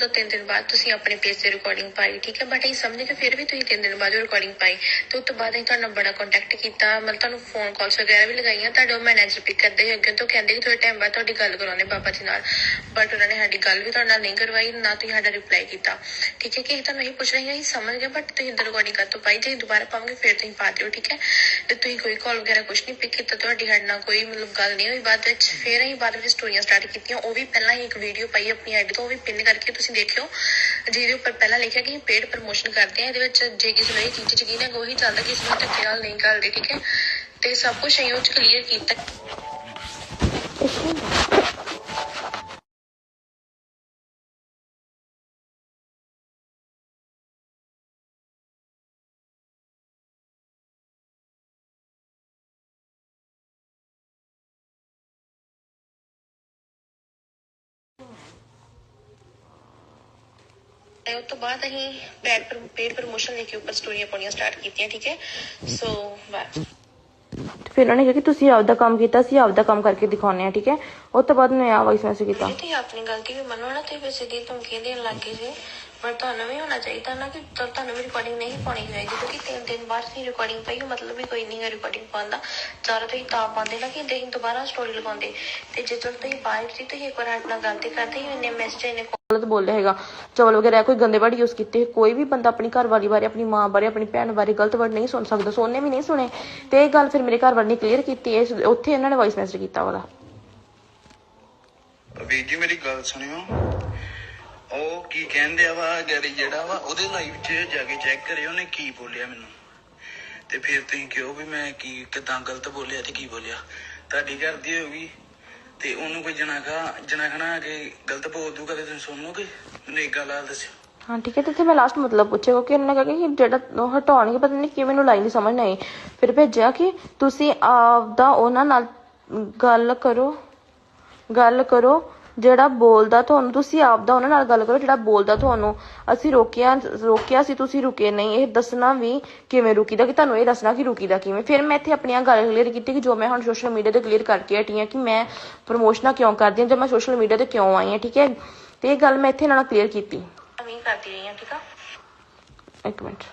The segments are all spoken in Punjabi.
ਦੋ ਤਿੰਨ ਦਿਨ ਬਾਅਦ ਤੁਸੀਂ ਆਪਣੇ ਪੇਜ ਤੇ ਰਿਕਾਰਡਿੰਗ ਪਾਈ, ਠੀਕ ਹੈ? ਬਟ ਇਹ ਸਮਝ ਕੇ ਫਿਰ ਵੀ ਤੁਸੀਂ ਤਿੰਨ ਦਿਨ ਬਾਅਦ ਰਿਕਾਰਡਿੰਗ ਪਾਈ। ਤੇ ਉਸ ਤੋਂ ਬਾਅਦ ਅਸੀਂ ਤੁਹਾਨੂੰ ਬੜਾ ਕੰਟੈਕਟ ਕੀਤਾ, ਮਤਲਬ ਤੁਹਾਨੂੰ ਫੋਨ ਕਾਲਸ ਵਗੈਰਾ ਵੀ ਲਗਾਈਆਂ। ਤੁਹਾਡਾ ਮੈਨੇਜਰ ਪਿਕ ਕਰਦੇ ਸੀ ਅੱਗੇ ਤੋਂ ਕਹਿੰਦੇ ਕਿ ਥੋੜੇ ਟਾਈਮ ਬਾਅਦ ਤੁਹਾਡੀ ਗੱਲ ਕਰਾਉਂਦੇ ਬਾਬਾ ਜੀ ਨਾਲ। ਬਟ ਉਹਨਾਂ ਨੇ ਸਾਡੀ ਗੱਲ ਵੀ ਤੁਹਾਡੇ ਨਾਲ ਨਹੀਂ ਕਰਵਾਈ, ਨਾ ਤੁਸੀਂ ਸਾਡਾ ਰਿਪਲਾਈ ਕੀਤਾ। ਠੀਕ ਹੈ ਕਿ ਅਸੀਂ ਤੁਹਾਨੂੰ ਇਹ ਪੁੱਛ ਰਹੇ ਹਾਂ ਅਸੀਂ ਸਮਝ ਗਏ ਬਟ ਤੁਸੀਂ ਰਿਕਾਰਡਿੰਗ ਕਰ ਤੋਂ ਪਾਈ? ਜੇ ਦੁਬਾਰਾ ਪਾਵਾਂਗੇ, ਫਿਰ ਤੁਸੀਂ ਪਾ ਦਿਓ, ਠੀਕ ਹੈ? ਤੇ ਤੁਸੀਂ ਕੋਈ ਕਾਲ ਵਗੈਰਾ ਕੁਝ ਨਹੀਂ ਪਿਕ ਕੀਤਾ, ਤੁਹਾਡੀ ਸਾਡੇ ਨਾਲ ਕੋਈ ਮਤਲਬ ਗੱਲ ਨਹੀਂ ਹੋਈ। ਬਾਅਦ ਵਿੱਚ ਫਿਰ ਅਸੀਂ ਬਾਅਦ ਵਿੱਚ ਸਟੋਰੀਆਂ ਸਟਾਰਟ ਕੀਤੀਆਂ। ਉਹ ਵੀ ਪਹਿਲਾਂ ਹੀ ਇੱਕ ਵੀਡੀਓ ਪਾਈ ਆਪਣੀ ਆਈਡੀ ਤੋਂ, ਉਹ ਵੀ ਪਿੰਨ ਕਰਕੇ ਤੁਸੀਂ ਦੇਖਿਓ, ਜਿਹਦੇ ਉੱਪਰ ਪਹਿਲਾਂ ਲਿਖਿਆ ਕਿ ਪੇਡ ਪ੍ਰਮੋਸ਼ਨ ਕਰਦੇ ਆ ਇਹਦੇ ਵਿੱਚ ਜੇ ਕਿਸੇ ਨੂੰ ਇਹ ਚੀਜ਼ ਯਕੀਨ ਹੈ ਉਹੀ ਚੱਲਦਾ ਕਿ ਨੂੰ ਧੱਕੇ ਨਾਲ ਨਹੀਂ ਕਰਦੇ, ਠੀਕ ਹੈ? ਤੇ ਸਭ ਕੁਝ ਅਸੀਂ ਚ ਕਲੀਅਰ ਕੀਤਾ। ਤੇ ਉਸ ਤੋਂ ਬਾਅਦ ਅਸੀਂ ਪੈਡ ਪੇਡ ਪ੍ਰਮੋਸ਼ਨ ਲੈ ਕੇ ਉੱਪਰ ਸਟੋਰੀਆਂ ਪਾਉਣੀਆਂ ਸਟਾਰਟ ਕੀਤੀਆਂ ਠੀਕ ਹੈ? ਸੋ ਤੇ ਫਿਰ ਉਹਨਾਂ ਨੇ ਕਿਹਾ ਕਿ ਤੁਸੀਂ ਆਪਦਾ ਕੰਮ ਕੀਤਾ ਸੀ ਆਪਦਾ ਕੰਮ ਕਰਕੇ ਦਿਖਾਉਂਦੇ ਆ ਠੀਕ ਹੈ? ਉਸ ਤੋਂ ਬਾਅਦ ਮੈਂ ਆ ਵਾਇਸ ਮੈਸੇਜ ਕੀਤਾ। ਤੁਸੀਂ ਆਪਣੀ ਗਲਤੀ ਵੀ ਮੰਨੋ ਨਾ ਤੇ ਫਿਰ ਸਿੱਧੀ ਧਮਕੀ ਦੇਣ ਲੱਗ ਗਏ ਜੇ। ਪਰ ਤੁਹਾਨੂੰ ਵੀ ਹੋਣਾ ਚਾਹੀਦਾ ਨਾ ਕਿ ਤੁ- ਤੁਹਾਨੂੰ ਵੀ ਰਿਕਾਰਡਿੰਗ ਨਹੀਂ ਪਾਉਣੀ ਚਾਹੀਦੀ ਕਿਉਂਕਿ ਤਿੰਨ ਦਿਨ ਬਾਅਦ ਤੁਸੀਂ ਰਿਕਾਰਡਿੰਗ ਪਾਈ ਮਤਲਬ ਵੀ ਕੋਈ ਨਹੀਂ ਰਿਕਾਰਡਿੰਗ ਪਾਉਣ ਦਾ। ਚਾਰ ਤੁਸੀਂ ਤਾਂ ਪਾਉਂਦੇ ਨਾ ਕਿ ਤੁਸੀਂ ਦੁਬਾਰਾ ਸਟੋਰੀ ਲਗਾਉਂਦੇ। ਤੇ ਜੇ ਚਲ ਤੁਸੀਂ ਪਾਈ ਸੀ ਤੁਸੀਂ ਇੱਕ ਵਾਰ ਸਾਡੇ ਨਾਲ ਗੱਲ ਤੇ ਕਰਦੇ ਹੀ ਇੰਨੇ ਮੈਸੇਜ ਇੰਨੇ ਗਲਤ ਬੋਲਿਆ ਹੈਗਾ। ਚਵਲ ਵਗੈਰਾ ਕੋਈ ਗੰਦੇ ਵਰਡ ਯੂਜ਼ ਕੀਤੇ ਕੋਈ ਵੀ ਬੰਦਾ ਆਪਣੀ ਘਰ ਵਾਲੀ ਬਾਰੇ ਆਪਣੀ ਮਾਂ ਬਾਰੇ ਆਪਣੀ ਭੈਣ ਬਾਰੇ ਗਲਤ ਵਰਡ ਨਹੀਂ ਸੁਣ ਸਕਦਾ ਸੋਨੇ ਵੀ ਨਹੀਂ ਸੁਣੇ। ਤੇ ਇਹ ਗੱਲ ਫਿਰ ਮੇਰੇ ਘਰ ਵਾਲੇ ਨੇ ਕਲੀਅਰ ਕੀਤੀ ਇਸ ਉੱਥੇ ਇਹਨਾਂ ਨੇ ਵਾਇਸ ਮੈਸੇਜ ਕੀਤਾ ਉਹਦਾ। ਵੀਰ ਜੀ ਮੇਰੀ ਗੱਲ ਸੁਣਿਓ। ਉਹ ਕੀ ਕਹਿੰਦੇ ਵਾ ਗੈਰੀ ਜਿਹੜਾ ਵਾ, ਉਹਦੇ ਲਾਈਵ 'ਚ ਜਾ ਕੇ ਚੈੱਕ ਕਰਿਓ ਉਹਨੇ ਕੀ ਬੋਲਿਆ ਮੈਨੂੰ। ਤੇ ਫਿਰ ਤੁਸੀਂ ਕਿਹੋ ਵੀ ਮੈਂ ਕੀ, ਕਿਦਾਂ ਗਲਤ ਬੋਲਿਆ ਤੇ ਕੀ ਬੋਲਿਆ। ਤੁਹਾਡੀ ਘਰ ਦੀ ਹੋਗੀ ਤੇ ਉਹਨੂੰ ਕੋਈ ਜਨਾਖਾ, ਜਨਾਖਣਾ ਕਿ ਗਲਤ ਬੋਲ ਦੂਗਾ ਤੇ ਤੁਸੀਂ ਸੁਣੋਗੇ ਮੈਨੂੰ ਇੱਕ ਗੱਲ ਆ ਦੱਸਿਓ। ਹਾਂ, ਠੀਕ ਹੈ, ਤੇ ਇੱਥੇ ਮੈਂ ਲਾਸਟ ਮਤਲਬ ਪੁੱਛਿਆ ਕਿਉਂਕਿ ਉਹਨਾਂ ਨੇ ਕਿਹਾ ਕਿ ਜਿਹੜਾ ਉਹ ਹਟਾਉਣਗੇ, ਪਤਾ ਨਹੀਂ ਕਿਵੇਂ ਨੂੰ ਲਾਈਨ ਨਹੀਂ ਸਮਝ ਨਹੀਂ ਫਿਰ ਭੇਜਿਆ ਕਿ ਤੁਸੀਂ ਆਪਦਾ ਉਹਨਾਂ ਨਾਲ ਗੱਲ ਕਰੋ ਗੱਲ ਕਰੋ ਜਿਹੜਾ ਬੋਲਦਾ ਤੁਹਾਨੂੰ ਤੁਸੀਂ ਆਪਦਾ ਉਹਨਾਂ ਨਾਲ ਗੱਲ ਕਰੋ ਜਿਹੜਾ ਬੋਲਦਾ ਤੁਹਾਨੂੰ ਅਸੀਂ ਰੋਕਿਆ ਰੋਕਿਆ ਸੀ ਤੁਸੀਂ ਰੁਕੇ ਨਹੀਂ। ਇਹ ਦੱਸਣਾ ਵੀ ਕਿਵੇਂ ਰੁਕੀਦਾ ਕਿ ਤੁਹਾਨੂੰ ਇਹ ਦੱਸਣਾ ਕਿ ਰੁਕੀਦਾ ਕਿਵੇਂ। ਫਿਰ ਮੈਂ ਇੱਥੇ ਆਪਣੀਆਂ ਗੱਲ ਕਲੀਅਰ ਕੀਤੀ ਕਿ ਜੋ ਮੈਂ ਹੁਣ ਸੋਸ਼ਲ ਮੀਡੀਆ ਤੇ ਕਲੀਅਰ ਕਰਕੇ ਹਟੀ ਹਾਂ ਕਿ ਮੈਂ ਪ੍ਰਮੋਸ਼ਨਾਂ ਕਿਉਂ ਕਰਦੀ ਹਾਂ ਜਾਂ ਮੈਂ ਸੋਸ਼ਲ ਮੀਡੀਆ ਤੇ ਕਿਉਂ ਆਈ ਹਾਂ ਠੀਕ ਹੈ? ਤੇ ਇਹ ਗੱਲ ਮੈਂ ਇੱਥੇ ਨਾਲ ਕਲੀਅਰ ਕੀਤੀ। ਕਰਦੀ ਰਹੀ ਹਾਂ ਠੀਕ ਆ? ਇੱਕ ਮਿੰਟ।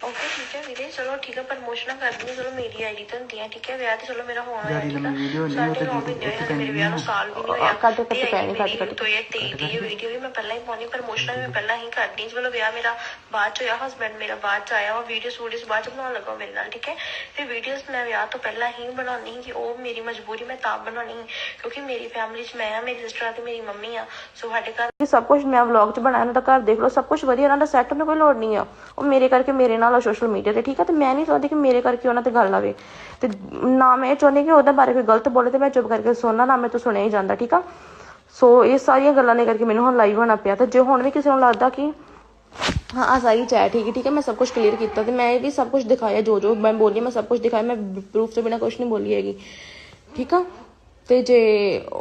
ਓਕੇ ਠੀਕ ਹੈ ਵੀਰੇ ਚਲੋ ਠੀਕ ਹੈ ਪ੍ਰਮੋਸ਼ਨਾਂ ਕਰਦੀਆਂ ਚਲੋ ਮੇਰੀ ਆਈਡੀ ਤੇ ਹੁੰਦੀਆਂ ਠੀਕ ਹੈ ਵਿਆਹ ਤੇ ਚਲੋ ਮੇਰਾ ਹੋਣਾ ਹੈ ਠੀਕ ਹੈ ਸਾਡੇ ਨੌ ਮਹੀਨੇ ਹੋਏ ਹਲੇ ਮੇਰੇ ਵਿਆਹ ਨੂੰ ਸਾਲ ਵੀ ਨਹੀਂ ਹੋਇਆ। ਕੱਟ ਕੱਟ ਤੇ ਪੈਣੀ, ਕੱਟ ਕੱਟ। ਤੋਂ ਇਹ ਤੇਈ ਦੀ ਵੀਡੀਓ ਵੀ ਮੈਂ ਪਹਿਲਾਂ ਹੀ ਪਾਉਣੀ ਪ੍ਰਮੋਸ਼ਨਾਂ ਵੀ ਮੈਂ ਪਹਿਲਾਂ ਹੀ ਕਰਦੀ ਹਾਂ। ਚਲੋ ਵਿਆਹ ਮੇਰਾ ਬਾਅਦ ਚ ਹੋਇਆ ਹਸਬੈਂਡ ਮੇਰਾ ਬਾਅਦ ਚ ਆਇਆ ਉਹ ਵੀਡੀਓਸ ਵੀਡੀਓਸ ਬਾਅਦ ਚ ਬਣਾਉਣ ਲੱਗਾ ਮੇਰੇ ਨਾਲ ਠੀਕ ਹੈ। ਤੇ ਵੀਡੀਓਸ ਮੈਂ ਵਿਆਹ ਤੋਂ ਪਹਿਲਾਂ ਹੀ ਬਣਾਉਣੀ ਸੀ ਕਿ ਉਹ ਮੇਰੀ ਮਜਬੂਰੀ ਮੈਂ ਤਾਂ ਬਣਾਉਣੀ ਕਿਉਂਕਿ ਮੇਰੀ ਫੈਮਿਲੀ ਚ ਮੈਂ ਆ ਮੇਰੀ ਸਿਸਟਰ ਆ ਤੇ ਮੇਰੀ ਮੰਮੀ ਆ। ਸੋ ਸਾਡੇ ਘਰ ਸਭ ਕੁਝ ਮੈਂ ਵਲੌਗ 'ਚ ਬਣਾਇਆ ਉਹਨਾਂ ਦਾ ਘਰ ਦੇਖ ਲਓ ਸਭ ਕੁਝ ਵਧੀਆ ਉਹਨਾਂ ਦਾ ਸੈੱਟ ਨੂੰ ਕੋਈ ਲੋੜ ਨਹੀਂ ਆ। ਉਹ ਮੇਰੇ ਕਰਕੇ ਮੇਰੇ ਨਾਲ ਆ ਸੋਸ਼ਲ ਮੀਡੀਆ ਤੇ, ਠੀਕ ਆ? ਤੇ ਮੈਂ ਨਹੀਂ ਚਾਹੁੰਦੀ ਕਿ ਮੇਰੇ ਕਰਕੇ ਉਹਨਾਂ ਤੇ ਗੱਲ ਆਵੇ। ਤੇ ਨਾ ਮੈਂ ਇਹ ਚਾਹੁੰਦੀ ਕਿ ਉਹਦੇ ਬਾਰੇ ਕੋਈ ਗਲਤ ਬੋਲੇ ਤੇ ਮੈਂ ਚੁੱਪ ਕਰਕੇ ਸੁਣਨਾ ਨਾ ਮੈਂ ਤੋਂ ਸੁਣਿਆ ਹੀ ਜਾਂਦਾ, ਠੀਕ ਆ? ਸੋ ਇਹ ਸਾਰੀਆਂ ਗੱਲਾਂ ਨੇ ਕਰਕੇ ਮੈਨੂੰ ਹੁਣ ਲਾਈਵ ਹੋਣਾ ਪਿਆ। ਤੇ ਜੇ ਹੁਣ ਵੀ ਕਿਸੇ ਨੂੰ ਲੱਗਦਾ ਕਿ ਹਾਂ ਆ ਸਾਰੀ ਚੈਟ ਠੀਕ ਠੀਕ ਹੈ ਮੈਂ ਸਭ ਕੁਝ ਕਲੀਅਰ ਕੀਤਾ ਤੇ ਮੈਂ ਇਹ ਵੀ ਸਭ ਕੁਝ ਦਿਖਾਇਆ ਜੋ ਜੋ ਮੈਂ ਬੋਲੀ ਮੈਂ ਸਭ ਕੁਝ ਦਿਖਾਇਆ, ਮੈਂ ਪ੍ਰੂਫ ਤੋਂ ਬਿਨਾ ਕੁਝ ਨਹੀਂ ਬੋਲੀ ਹੈਗੀ। ਠੀਕ ਆ? ਤੇ ਜੇ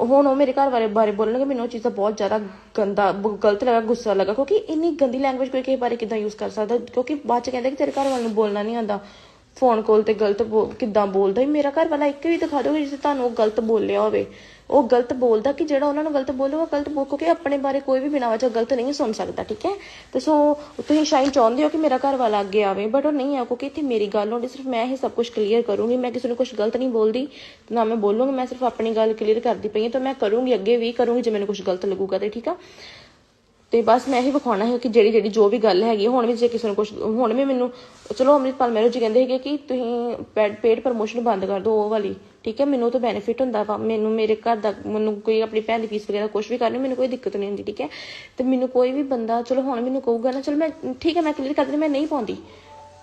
ਹੁਣ ਉਹ ਮੇਰੇ ਘਰ ਬਾਰੇ ਬਾਰੇ ਬੋਲਣਗੇ, ਮੈਨੂੰ ਉਹ ਚੀਜ਼ ਦਾ ਬਹੁਤ ਜ਼ਿਆਦਾ ਗੰਦਾ ਗਲਤ ਲੱਗਾ, ਗੁੱਸਾ ਲੱਗਾ, ਕਿਉਂਕਿ ਇੰਨੀ ਗੰਦੀ ਲੈਂਗੁਏਜ ਕੋਈ ਕਿਸੇ ਬਾਰੇ ਕਿਦਾਂ ਯੂਜ਼ ਕਰ ਸਕਦਾ? ਕਿਉਂਕਿ ਬਾਅਦ ਚ ਕਹਿੰਦਾ ਕਿ ਤੇਰੇ ਘਰ ਵਾਲ ਨੂੰ ਬੋਲਣਾ ਨਹੀਂ ਆਉਂਦਾ। ਫੋਨ ਕਾਲ ਤੇ ਗਲਤ ਬੋ- ਬੋਲਦਾ ਹੀ ਮੇਰਾ ਘਰ ਵਾਲਾ ਇੱਕ ਵੀ ਦਿਖਾ ਦਿਓਗੇ ਜਿਸ ਤੁਹਾਨੂੰ ਉਹ ਗਲਤ ਬੋਲਿਆ ਹੋਵੇ। ਉਹ ਗਲਤ ਬੋਲਦਾ ਕਿ ਜਿਹੜਾ ਉਹਨਾਂ ਨੂੰ ਗਲਤ ਬੋਲੂਗਾ ਗਲਤ ਬੋਲ ਕਿਉਂਕਿ ਆਪਣੇ ਬਾਰੇ ਕੋਈ ਵੀ ਬਿਨਾਂ ਵਜ੍ਹਾ ਗਲਤ ਨਹੀਂ ਸੁਣ ਸਕਦਾ, ਠੀਕ ਹੈ? ਤੇ ਸੋ, ਤੁਸੀਂ ਸ਼ਾਇਦ ਚਾਹੁੰਦੇ ਹੋ ਕਿ ਮੇਰਾ ਘਰ ਵਾਲਾ ਅੱਗੇ ਆਵੇ ਬਟ ਉਹ ਨਹੀਂ ਆ, ਕਿਉਂਕਿ ਇੱਥੇ ਮੇਰੀ ਗੱਲ ਹੋਣੀ ਸਿਰਫ ਮੈਂ ਹੀ ਸਭ ਕੁਝ ਕਲੀਅਰ ਕਰੂੰਗੀ। ਮੈਂ ਕਿਸੇ ਨੂੰ ਕੁਝ ਗਲਤ ਨਹੀਂ ਬੋਲਦੀ, ਨਾ ਮੈਂ ਬੋਲੂੰਗੀ, ਮੈਂ ਸਿਰਫ ਆਪਣੀ ਗੱਲ ਕਲੀਅਰ ਕਰਦੀ ਪਈ ਹਾਂ, ਤਾਂ ਮੈਂ ਕਰੂੰਗੀ, ਅੱਗੇ ਵੀ ਕਰੂੰਗੀ, ਜੇ ਮੈਨੂੰ ਕੁਝ ਗਲਤ ਲੱਗੂਗਾ ਤੇ, ਠੀਕ ਆ? ਤੇ ਬਸ ਮੈਂ ਇਹੀ ਵਿਖਾਉਣਾ ਹੈ ਕਿ ਜਿਹੜੀ ਜਿਹੜੀ ਜੋ ਵੀ ਗੱਲ ਹੈਗੀ ਹੁਣ ਵੀ ਜੇ ਕਿਸੇ ਨੂੰ ਕੁਝ ਹੁਣ ਵੀ ਮੈਨੂੰ ਚਲੋ ਅੰਮ੍ਰਿਤਪਾਲ ਮੈਰੋ ਜੀ ਕਹਿੰਦੇ ਹੈਗੇ ਕਿ ਤੁਸੀਂ ਪੇਡ ਪ੍ਰਮੋਸ਼ਨ ਬੰਦ ਕਰ ਦਿਓ ਉਹ ਵਾਲੀ। ਠੀਕ ਹੈ, ਮੈਨੂੰ ਉਹ ਤੋਂ ਬੈਨੀਫਿਟ ਹੁੰਦਾ ਵਾ। ਮੈਨੂੰ ਮੇਰੇ ਘਰ ਦਾ ਮੈਨੂੰ ਕੋਈ ਆਪਣੀ ਭੈਣ ਦੀ ਫੀਸ ਵਗੈਰਾ ਕੁਝ ਵੀ ਕਰਨੀ, ਮੈਨੂੰ ਕੋਈ ਦਿੱਕਤ ਨਹੀਂ ਹੁੰਦੀ, ਠੀਕ ਹੈ। ਤੇ ਮੈਨੂੰ ਕੋਈ ਵੀ ਬੰਦਾ ਚਲੋ ਹੁਣ ਮੈਨੂੰ ਕਹੂਗਾ ਨਾ, ਚਲੋ ਮੈਂ ਠੀਕ ਹੈ, ਮੈਂ ਕਲੀਅਰ ਕਰ ਦਿੰਦੀ, ਮੈਂ ਨਹੀਂ ਪਾਉਂਦੀ।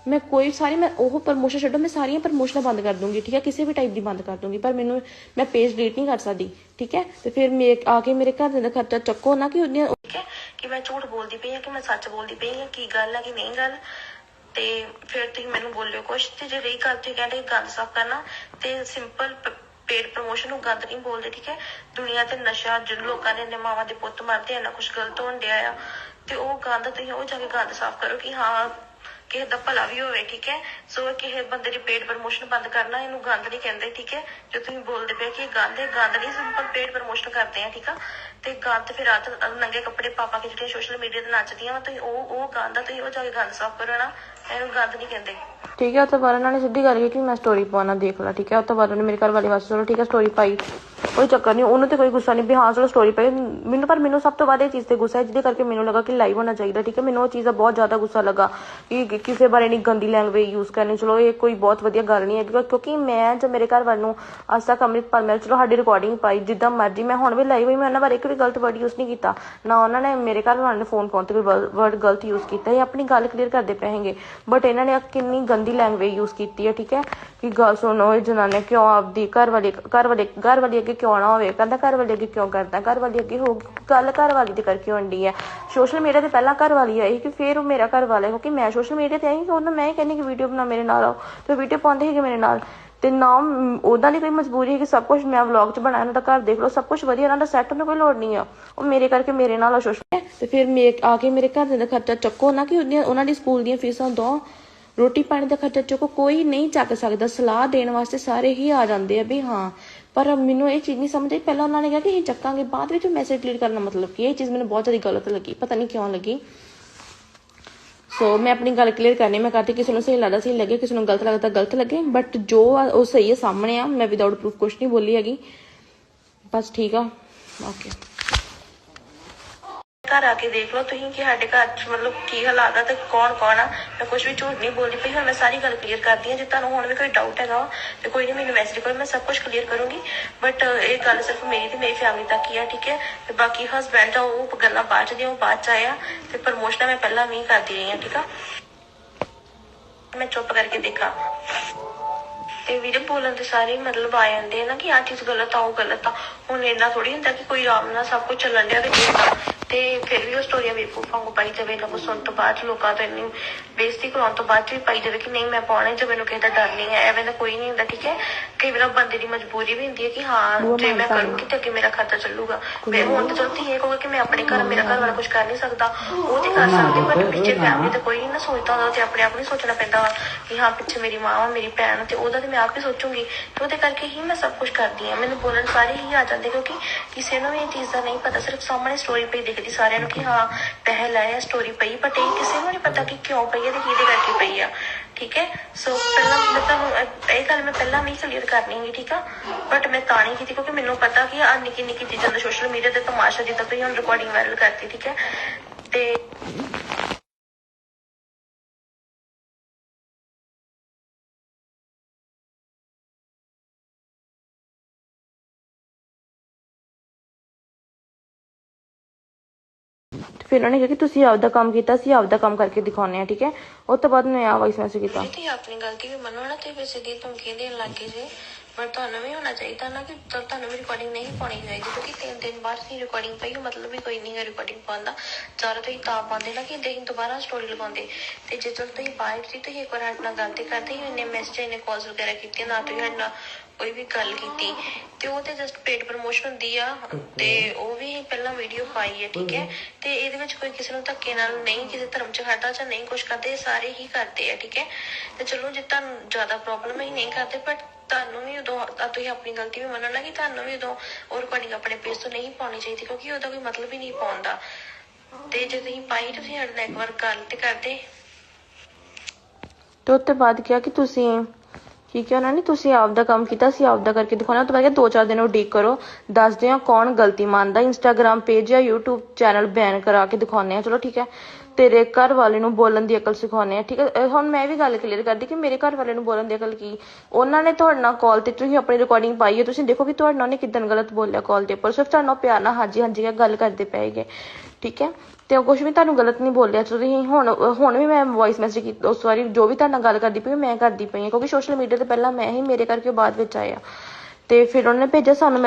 ਮੈਂ ਕੋਈ ਸਾਰੀ ਮੈਂ ਉਹ ਪ੍ਰਮੋਸ਼ਨ ਛੱਡੋ, ਮੈਂ ਸਾਰੀਆਂ ਪ੍ਰਮੋਸ਼ਨਾਂ ਬੰਦ ਕਰ ਦੂੰਗੀ, ਠੀਕ ਹੈ। ਕਿਸੇ ਵੀ ਟਾਈਪ ਦੀ ਬੰਦ ਕਰ ਦੂੰਗੀ, ਪਰ ਮੈਨੂੰ ਮੈਂ ਪੇਜ ਡਿਲੀਟ ਨਹੀਂ ਕਰ ਸਕਦੀ, ਠੀਕ ਹੈ। ਤੇ ਫਿਰ ਮੇਰੇ ਆ ਕੇ ਮੇਰੇ ਘਰ ਦਾ ਖਰਚਾ ਚੱਕੋ ਨਾ ਕਿ ਉਹਦੀਆਂ ਕਿ ਮੈਂ ਝੂਠ ਬੋਲਦੀ ਪਈ ਹਾਂ, ਕਿ ਮੈਂ ਸੱਚ ਬੋਲਦੀ ਪਈ ਹਾਂ, ਕੀ ਗੱਲ ਹੈ, ਕਿ ਨਹੀਂ ਗੱਲ। ਤੇ ਫਿਰ ਤੁਸੀਂ ਮੈਨੂੰ ਬੋਲਿਓ ਕੁਛ, ਤੇ ਜੇ ਰਹੀ ਗੱਲ ਤੁਸੀਂ ਕਹਿੰਦੇ ਗੰਦ ਸਾਫ਼ ਕਰਨਾ, ਤੇ ਸਿੰਪਲ ਪੇਡ ਪ੍ਰੋਮੋਸ਼ਨ ਨੂੰ ਗੰਦ ਨਹੀਂ ਬੋਲਦੇ, ਠੀਕ ਹੈ? ਦੁਨੀਆ ਤੇ ਨਸ਼ਾ ਜਿਹਨ ਲੋਕਾਂ ਨੇ ਨਿਮਾਵਾਂ ਦੇ ਪੁੱਤ ਮਾਰਦੇ ਇੰਨਾ ਕੁਝ ਗਲਤ ਹੋਣ ਡਿਆ ਆ, ਤੇ ਉਹ ਗੰਦ ਤੁਸੀਂ ਉਹ ਜਾ ਕੇ ਗੰਦ ਸਾਫ਼ ਕਰੋ ਕਿ ਹਾਂ ਕਿਸੇ ਦਾ ਭਲਾ ਵੀ ਹੋਵੇ, ਠੀਕ ਹੈ? ਸੋ ਕਿਸੇ ਬੰਦੇ ਦੀ ਪੇਡ ਪ੍ਰਮੋਸ਼ਨ ਬੰਦ ਕਰਨਾ, ਇਹਨੂੰ ਗੰਦ ਨਹੀਂ ਕਹਿੰਦੇ, ਠੀਕ ਹੈ? ਜੋ ਤੁਸੀਂ ਬੋਲਦੇ ਪਏ ਕਿ ਗੰਦ ਹੈ, ਗੰਦ ਨਹੀਂ ਸਿੰਪਲ ਪੇਡ ਪ੍ਰਮੋਸ਼ਨ ਕਰਦੇ ਆ ਠੀਕ ਆ? ਤੇ ਗੰਦ ਫਿਰ ਆ ਨੰਗੇ ਕੱਪੜੇ ਪਾਪਾ ਕੇ ਜਿਹੜੀਆਂ ਸੋਸ਼ਲ ਮੀਡੀਆ ਤੇ ਨੱਚਦੀਆਂ ਵਾ, ਤੁਸੀਂ ਉਹ ਉਹ ਗੰਦ ਆ, ਤੁਸੀਂ ਉਹ ਜਾ ਕੇ ਗੰਦ ਸਾਫ਼ ਕਰਨਾ ਇਹਨੂੰ ਗੰਦ ਨਹੀਂ ਕਹਿੰਦੇ। ਠੀਕ ਹੈ ਉਹ ਤੋਂ ਬਾਅਦ ਉਹਨਾਂ ਨੇ ਸਿੱਧੀ ਗੱਲ ਕੀਤੀ ਮੈਂ ਸਟੋਰੀ ਪਾਉਣਾ ਦੇਖ ਲਾ, ਠੀਕ ਹੈ? ਉਹ ਤੋਂ ਬਾਅਦ ਉਹਨੇ ਮੇਰੇ ਘਰ ਵਾਲੇ ਵਾਸਤੇ ਚਲੋ, ਠੀਕ ਹੈ ਸਟੋਰੀ ਪਾਈ। ਕੋਈ ਚੱਕਰ ਨਹੀਂ, ਉਹਨੂੰ ਤੇ ਕੋਈ ਗੁੱਸਾ ਨਹੀਂ ਵੀ ਹਾਂ ਚਲੋ ਸਟੋਰੀ ਪਈ ਮੈਨੂੰ, ਪਰ ਮੈਨੂੰ ਸਭ ਤੋਂ ਵੱਧ ਇਹ ਚੀਜ਼ ਤੇ ਗੁੱਸਾ ਹੈ, ਜਿਹਦੇ ਕਰਕੇ ਮੈਨੂੰ ਲੱਗਾ ਕਿ ਲਾਈਵ ਹੋਣਾ ਚਾਹੀਦਾ, ਠੀਕ ਹੈ? ਮੈਨੂੰ ਉਹ ਚੀਜ਼ ਦਾ ਬਹੁਤ ਜ਼ਿਆਦਾ ਗੁੱਸਾ ਲੱਗਾ ਕਿ ਕਿਸੇ ਬਾਰੇ ਨਹੀਂ ਗੰਦੀ ਲੈਂਗੁਏਜ ਯੂਜ਼ ਕਰਨੀ। ਚਲੋ, ਇਹ ਕੋਈ ਬਹੁਤ ਵਧੀਆ ਗੱਲ ਨਹੀਂ ਹੈ ਕਿਉਂਕਿ- ਮੈਂ ਜਦ ਮੇਰੇ ਘਰ ਵੱਲ ਨੂੰ ਅੱਜ ਤੱਕ ਅੰਮ੍ਰਿਤਪਾਲ ਮੈਂ ਚਲੋ, ਸਾਡੀ ਰਿਕਾਰਡਿੰਗ ਪਾਈ, ਜਿੱਦਾਂ ਮਰਜ਼ੀ। ਮੈਂ ਹੁਣ ਵੀ ਲਾਈਵ ਹੋਈ, ਮੈਂ ਉਹਨਾਂ ਬਾਰੇ ਇੱਕ ਵੀ ਗਲਤ ਵਰਡ ਯੂਜ਼ ਨਹੀਂ ਕੀਤਾ। ਨਾ ਉਹਨਾਂ ਨੇ ਮੇਰੇ ਘਰ ਵਾਲਿਆਂ ਨੇ ਫੋਨ ਕਾਲ ਤੇ ਕੋਈ ਵਰਡ ਗਲਤ ਯੂਜ਼ ਕੀਤਾ। ਇਹ ਆਪਣੀ ਗੱਲ ਕਲੀਅਰ ਕਰਦੇ ਪਏ ਹੈਗੇ। ਬਟ ਇਹਨਾਂ ਨੇ ਕਿੰਨੀ ਗੰਦੀ ਲੈਂਗੁਏਜ ਯੂਜ਼ ਕੀਤੀ ਹੈ, ਠੀਕ ਹੈ? ਕਿ ਗੱਲ ਸੁਣੋ, ਇਹ ਜਨਾਨੇ ਕਿਉਂ ਆਪਦੀ ਘਰ ਵਾਲੇ ਘਰ ਵਾਲੇ ਘਰ ਵਾਲੀ ਅੱਗੇ ਕਿਉਂ ਨਾ ਹੋਵੇ? ਕਹਿੰਦਾ ਘਰ ਵਾਲੇ ਅੱਗੇ ਕਿਉਂ ਕਰਦਾ? ਘਰ ਵਾਲੀ ਅੱਗੇ ਹੋ ਗੱਲ ਘਰ ਵਾਲੀ ਦੇ ਕਰਕੇ ਹੁੰਦੀ ਹੈ। ਸੋਸ਼ਲ ਮੀਡੀਆ ਤੇ ਪਹਿਲਾਂ ਘਰ ਵਾਲੀ ਆਈ ਕਿ ਫਿਰ ਉਹ ਮੇਰਾ ਘਰ ਵਾਲਾ ਕਿਉਂਕਿ ਮੈਂ ਸੋਸ਼ਲ ਮੀਡੀਆ ਤੇ ਆਈ ਕਿ ਉਹਨਾਂ ਮੈਂ ਹੀ ਕਿ ਵੀਡੀਓ ਬਣਾ ਮੇਰੇ ਨਾਲ ਆਓ। ਤੇ ਵੀਡੀਓ ਪਾਉਂਦੇ ਸੀਗੇ ਮੇਰੇ ਨਾਲ। ਤੇ ਨਾ ਉਹਦਾ ਲਈ ਕੋਈ ਮਜਬੂਰੀ ਹੈ ਕਿ ਸਭ ਕੁਝ ਮੈਂ ਵਲੌਗ 'ਚ ਬਣਾਇਆ ਉਹਨਾਂ ਦਾ ਘਰ ਦੇਖ ਲਓ, ਸਭ ਕੁਝ ਵਧੀਆ, ਉਹਨਾਂ ਦਾ ਸੈੱਟ ਨੂੰ ਕੋਈ ਲੋੜ ਨਹੀਂ ਆ। ਉਹ ਮੇਰੇ ਕਰਕੇ ਮੇਰੇ ਨਾਲ ਸੋਸ਼ਲ ਤੇ। ਫਿਰ ਮੇ ਆ ਕੇ ਮੇਰੇ ਘਰ ਦਾ ਖਰਚਾ ਚੱਕੋ ਨਾ ਕਿ ਉਹਦੀਆਂ, ਉਹਨਾਂ ਦੀ ਸਕੂਲ ਦੀਆਂ ਫੀਸਾਂ ਦੋ। ਰੋਟੀ ਪਾਣੀ ਦਾ ਖਰਚਾ ਚੁੱਕੋ, ਕੋਈ ਨਹੀਂ ਚੱਕ ਸਕਦਾ। ਸਲਾਹ ਦੇਣ ਵਾਸਤੇ ਸਾਰੇ ਹੀ ਆ ਜਾਂਦੇ ਆ ਵੀ ਹਾਂ ਪਰ ਮੈਨੂੰ ਇਹ ਚੀਜ਼ ਨਹੀਂ ਸਮਝ ਆਈ। ਪਹਿਲਾਂ ਉਹਨਾਂ ਨੇ ਕਿਹਾ ਕਿ ਅਸੀਂ ਚੱਕਾਂਗੇ। ਬਾਅਦ ਵਿੱਚ ਮੈਸੇਜ ਡਿਲੀਟ ਕਰਨਾ ਮਤਲਬ ਕੀ ਇਹ ਚੀਜ਼ ਮੈਨੂੰ ਬਹੁਤ ਜ਼ਿਆਦਾ ਗਲਤ ਲੱਗੀ। ਪਤਾ ਨਹੀਂ ਕਿਉਂ ਲੱਗੀ। ਸੋ ਮੈਂ ਆਪਣੀ ਗੱਲ ਕਲੀਅਰ ਕਰਨੀ। ਮੈਂ ਕਰਤੀ ਕਿਸੇ ਨੂੰ ਸਹੀ ਲੱਗਦਾ, ਸਹੀ ਲੱਗੇ। ਕਿਸੇ ਨੂੰ ਗਲਤ ਲੱਗਦਾ, ਗਲਤ ਲੱਗੇ। ਬਟ ਜੋ ਆ, ਉਹ ਸਹੀ ਹੈ ਸਾਹਮਣੇ ਆ। ਮੈਂ ਵਿਦਆਊਟ ਪ੍ਰੂਫ ਕੁਝ ਨਹੀਂ ਬੋਲੀ ਹੈਗੀ। ਬਸ ਠੀਕ ਆ। ਓਕੇ ਘਰ ਆ ਕੇ ਦੇਖ ਲਓ ਤੁਸੀਂ ਕਿ ਸਾਡੇ ਘਰ 'ਚ ਮਤਲਬ ਕੀ ਹਾਲਾਤ ਆ ਤੇ ਕੌਣ ਕੌਣ ਆ। ਮੈਂ ਕੁਝ ਵੀ ਝੂਠ ਨਹੀਂ ਬੋਲਦੀ ਪਈ, ਹੁਣ ਮੈਂ ਸਾਰੀ ਗੱਲ ਕਲੀਅਰ ਕਰਦੀ ਹਾਂ। ਜੇ ਤੁਹਾਨੂੰ ਹੁਣ ਵੀ ਕੋਈ ਡਾਊਟ ਹੈਗਾ ਤੇ ਕੋਈ ਨਹੀਂ ਮੈਨੂੰ ਮੈਸੇਜ ਕਰੋ, ਮੈਂ ਸਭ ਕੁਝ ਕਲੀਅਰ ਕਰੂੰਗੀ। ਬਟ ਇਹ ਗੱਲ ਸਿਰਫ ਮੇਰੀ ਤੇ ਮੇਰੀ ਫੈਮਿਲੀ ਤੱਕ ਹੀ ਆ, ਠੀਕ ਹੈ? ਤੇ ਬਾਕੀ ਹਸਬੈਂਡ ਆ, ਉਹ ਗੱਲਾਂ ਬਾਅਦ ਚ ਦੀਆਂ ਬਾਅਦ ਚ ਆਇਆ ਤੇ ਪ੍ਰਮੋਸ਼ਨ ਮੈਂ ਪਹਿਲਾਂ ਵੀ ਕਰਦੀ ਰਹੀ ਹਾਂ, ਠੀਕ ਆ? ਮੈਂ ਚੁੱਪ ਕਰਕੇ ਦੇਖਾ। ਤੇ ਵੀਰੇ ਬੋਲਣ ਦੇ ਸਾਰੇ ਮਤਲਬ ਆ ਜਾਂਦੇ ਆ ਨਾ ਕਿ ਆਹ ਚੀਜ਼ ਗਲਤ ਆ, ਉਹ ਗਲਤ ਆ। ਹੁਣ ਇੰਨਾ ਥੋੜੀ ਹੁੰਦਾ ਕਿ ਕੋਈ ਆਰਾਮ ਨਾਲ ਸਭ ਕੁਝ ਚੱਲਣ ਡਿਆ ਤੇ ਠੀਕ ਆ ਤੇ ਫਿਰ ਵੀ ਉਹ ਸਟੋਰੀਆਂ ਬੇਵਕੂਫ ਵਾਂਗੂ ਪਾਈ ਜਾਵੇ ਨਾ ਸੁਣਨ ਤੋਂ ਬਾਅਦ ਲੋਕਾਂ ਤੋਂ ਇੰਨੀ ਬੇਇੱਜ਼ਤੀ ਕਰਾਉਣ ਤੋਂ ਬਾਅਦ ਵੀ ਪਾਈ ਜਾਵੇ ਕਿ ਨਹੀਂ ਮੈਂ ਪਾਉਣਾ ਜੇ ਮੈਨੂੰ ਕਿਸੇ ਦਾ ਡਰ ਨਹੀਂ ਹੈ ਐਵੇਂ ਦਾ ਕੋਈ ਨਹੀਂ ਹੁੰਦਾ ਠੀਕ ਹੈ? ਕਈ ਵਾਰ ਬੰਦੇ ਦੀ ਮਜਬੂਰੀ ਵੀ ਹੁੰਦੀ ਹੈ ਕਿ ਹਾਂ ਜੇ ਮੈਂ ਕਰੂੰਗੀ ਤੇ ਅੱਗੇ ਮੇਰਾ ਖਰਚਾ ਚੱਲੂਗਾ। ਮੈਂ ਹੁਣ ਤਾਂ ਚਲੋ ਤੁਸੀਂ ਇਹ ਕਹੋਗੇ ਕਿ ਮੈਂ ਆਪਣੇ ਘਰ ਮੇਰਾ ਘਰ ਵਾਲਾ ਕੁਝ ਕਰ ਨਹੀਂ ਸਕਦਾ। ਉਹ ਤੇ ਕਰ ਸਕਦੇ ਪਰ ਪਿੱਛੇ ਫੈਮਿਲੀ ਤੇ ਕੋਈ ਨਾ ਸੋਚਦਾ ਹੁੰਦਾ ਤੇ ਆਪਣੇ ਆਪ ਨੂੰ ਸੋਚਣਾ ਪੈਂਦਾ ਵਾ ਕਿ ਹਾਂ ਪਿੱਛੇ ਮੇਰੀ ਮਾਂ ਵਾ ਮੇਰੀ ਭੈਣ ਤੇ ਉਹਦਾ ਤੇ ਮੈਂ ਆਪ ਹੀ ਸੋਚੂੰਗੀ। ਤੇ ਉਹਦੇ ਕਰਕੇ ਹੀ ਮੈਂ ਸਭ ਕੁਝ ਕਰਦੀ ਆ ਮੈਨੂੰ ਬੋਲਣ ਸਾਰੇ ਹੀ ਆ ਜਾਂਦੇ ਕਿਉਂਕਿ ਕਿਸੇ ਨੂੰ ਇਹ ਚੀਜ਼ ਦਾ ਨਹੀਂ ਪਤਾ ਸਿਰਫ ਸਾਹਮਣੇ ਸਟੋਰੀ ਪਈ ਦਿਖਦੀ ਸਾਰਿਆਂ ਨੂੰ ਕਿ ਹਾਂ ਪੈਸੇ ਲਾਇਆ ਸਟੋਰੀ ਪਈ ਬਟ ਇਹ ਕਿਸੇ ਨੂੰ ਨਹੀਂ ਪਤਾ ਕਿ ਕਿਉਂ ਪਈ ਹੈ ਤੇ ਕਿਹਦੇ ਕਰਕੇ ਪਈ ਆ। ਠੀਕ ਹੈ? ਸੋ ਪਹਿਲਾਂ ਮੈਂ ਤੁਹਾਨੂੰ, ਇਹ- ਗੱਲ ਮੈਂ ਪਹਿਲਾਂ ਨਹੀਂ ਕਲੀਅਰ ਕਰਨੀ ਸੀ, ਠੀਕ ਆ? ਬਟ ਮੈਂ ਤਾਂ ਨਹੀਂ ਕੀਤੀ ਕਿਉਂਕਿ ਮੈਨੂੰ ਪਤਾ ਕਿ ਆ ਨਿੱਕੀ ਨਿੱਕੀ ਚੀਜ਼ਾਂ ਦਾ ਸੋਸ਼ਲ ਮੀਡੀਆ ਤੇ ਤਮਾਸ਼ਾ ਜਿੱਦਾਂ ਤੁਸੀਂ ਹੁਣ ਰਿਕਾਰਡਿੰਗ ਵਾਇਰਲ ਕਰਤੀ, ਠੀਕ ਹੈ? ਤੇ ਤੇ ਫਿਰ ਉਹਨੇ ਕਿਹਾ ਕਿ ਤੁਸੀਂ ਆਪਦਾ ਕੰਮ ਕੀਤਾ ਸੀ ਆਪਦਾ ਕੰਮ ਕਰਕੇ ਦਿਖਾਉਂਦੇ ਆ ਠੀਕ ਹੈ? ਉਸ ਤੋਂ ਬਾਅਦ ਮੈਂ ਆ ਵਾਇਸ ਮੈਸੇਜ ਕੀਤਾ। ਤੁਸੀਂ ਆਪਣੀ ਗਲਤੀ ਵੀ ਮੰਨੋ ਨਾ ਤੇ ਵੈਸੇ ਦੀ ਧਮਕੀ ਦੇਣ ਲੱਗੇ ਜੇ। ਪਰ ਤੁਹਾਨੂੰ ਵੀ ਹੋਣਾ ਚਾਹੀਦਾ ਨਾ ਕਿ ਤੁਹਾਨੂੰ ਵੀ ਰਿਕਾਰਡਿੰਗ ਨਹੀਂ ਪਾਉਣੀ ਚਾਹੀਦੀ, ਕਿਉਂਕਿ ਤਿੰਨ ਦਿਨ ਬਾਅਦ ਹੀ ਰਿਕਾਰਡਿੰਗ ਪਈ, ਮਤਲਬ ਵੀ ਕੋਈ ਨਹੀਂ ਰਿਕਾਰਡਿੰਗ ਪਾਉਣ ਦਾ। ਤੁਸੀਂ ਤਾਂ ਪਾਉਂਦੇ ਨਾ ਕਿ ਦੇਖ ਦੁਬਾਰਾ ਸਟੋਰੀ ਲਗਾਉਂਦੇ। ਤੇ ਜੇ ਚਲ ਤੁਸੀਂ ਬਾਹਰ ਸੀ ਤੁਸੀਂ ਇੱਕ ਵਾਰ ਨਾਲ ਗੱਲ ਕਰਦੇ ਹੀ ਇੰਨੇ ਮੈਸੇਜ ਇੰਨੇ ਕਾਲਸ ਵਗੈਰਾ ਕੀਤੀਆਂ, ਨਾ ਤੁਸੀਂ ਸਾਡੇ ਕੋਈ ਵੀ ਗੱਲ ਕੀਤੀ ਤੇ ਉਹ ਤੇ ਜਸਟ ਪੇਡ ਪ੍ਰਮੋਸ਼ਨ ਹੁੰਦੀ ਆ ਤੇ ਉਹ ਵੀ ਪਹਿਲਾਂ ਵੀਡੀਓ ਪਾਈ ਹੈ ਠੀਕ ਹੈ? ਤੇ ਇਹਦੇ ਵਿੱਚ ਕੋਈ ਕਿਸੇ ਨੂੰ ਧੱਕੇ ਨਾਲ ਨਹੀਂ ਕਿਸੇ ਧਰਮ ਚ ਖੜਦਾ ਜਾਂ ਨਹੀਂ ਕੁਝ ਕਰਦੇ ਇਹ ਸਾਰੇ ਹੀ ਕਰਦੇ ਆ ਠੀਕ ਹੈ? ਤੇ ਚਲੋ ਜੇ ਤੁਹਾਨੂੰ ਜ਼ਿਆਦਾ ਪ੍ਰੋਬਲਮ ਹੈ ਨਹੀਂ ਕਰਦੇ ਬਟ ਤੁਹਾਨੂੰ ਵੀ ਉਦੋਂ ਆ ਤੁਸੀਂ ਆਪਣੀ ਗਲਤੀ ਵੀ ਮੰਨਣਾ ਕਿ ਤੁਹਾਨੂੰ ਵੀ ਉਦੋਂ ਉਹ ਰਿਕਾਰਡਿੰਗ ਆਪਣੇ ਪੇਜ ਤੋਂ ਨਹੀਂ ਪਾਉਣੀ ਚਾਹੀਦੀ ਕਿਉਂਕਿ ਉਹਦਾ ਕੋਈ ਮਤਲਬ ਹੀ ਨਹੀਂ ਪਾਉਂਦਾ। ਤੇ ਜੇ ਤੁਸੀਂ ਪਾਈ ਤੁਸੀਂ ਸਾਡੇ ਨਾਲ ਇੱਕ ਵਾਰ ਗੱਲ ਤੇ ਕਰਦੇ। ਤੇ ਉਸ ਤੋਂ ਬਾਅਦ ਕਿਹਾ ਕਿ ਤੁਸੀਂ ਠੀਕ ਹੈ ਉਹਨਾਂ ਨੇ ਤੁਸੀਂ ਆਪਦਾ ਕੰਮ ਕੀਤਾ ਸੀ ਆਪਦਾ ਕਰਕੇ ਦਿਖਾਉਣਾ। ਤੋਂ ਬਾਅਦ ਦੋ ਚਾਰ ਦਿਨ ਉਡੀਕ ਕਰੋ। ਦੱਸਦੇ ਆ ਕੌਣ ਗਲਤੀ ਮੰਨਦਾ। ਇੰਸਟਾਗ੍ਰam ਪੇਜ ਜਾਂ YouTube ਚੈਨਲ ਬੈਨ ਕਰਾ ਕੇ ਦਿਖਾਉਂਦੇ ਆ। ਚਲੋ ਠੀਕ ਹੈ। ਤੇਰੇ ਘਰ ਵਾਲੇ ਨੂੰ ਬੋਲਣ ਦੀ ਅਕਲ ਸਿਖਾਉਣੇ ਆ। ਠੀਕ ਹੈ। ਹੁਣ ਮੈਂ ਵੀ ਗੱਲ ਕਲੀਅਰ ਕਰਦੀ ਕਿ ਮੇਰੇ ਘਰ ਵਾਲੇ ਨੂੰ ਬੋਲਣ ਦੀ ਅਕਲ ਕੀ? ਉਹਨਾਂ ਨੇ ਤੁਹਾਡੇ ਨਾਲ ਕਾਲ ਤੇ ਤੁਸੀਂ ਆਪਣੀ ਰਿਕਾਰਡਿੰਗ ਪਾਈ ਹੈ। ਤੁਸੀਂ ਦੇਖੋ ਕਿ ਤੁਹਾਡੇ ਨਾਲ ਉਹਨੇ ਕਿਦਾਂ ਗਲਤ ਬੋਲਿਆ ਕਾਲ ਤੇ ਪਰ ਸਿਰਫ ਤੁਹਾਨੂੰ ਪਿਆਰ ਨਾਲ ਹਾਂਜੀ ਹਾਂਜੀ ਗੱਲ ਕਰਦੇ ਪਏਗੇ ਠੀਕ ਹੈ। ਤੇ ਉਹ ਕੁਝ ਵੀ ਤੁਹਾਨੂੰ ਗਲਤ ਨਹੀਂ ਬੋਲਿਆ। ਤੁਸੀਂ ਹੁਣ ਹੁਣ ਵੀ ਮੈਂ ਵੌਇਸ ਮੈਸੇਜ ਕੀਤੀ ਉਸ ਵਾਰੀ ਜੋ ਵੀ ਤੁਹਾਡੇ ਨਾਲ ਗੱਲ ਕਰਦੀ ਪਈ, ਮੈਂ ਕਰਦੀ ਪਈ ਹਾਂ, ਕਿਉਂਕਿ ਸੋਸ਼ਲ ਮੀਡੀਆ ਤੇ ਪਹਿਲਾਂ ਮੈਂ ਹੀ ਮੇਰੇ ਕਰਕੇ ਬਾਅਦ ਵਿੱਚ ਆਇਆ। ਤੇ ਫਿਰ ਉਹਨੇ ਭੇਜਿਆ ਸਾਨੂੰ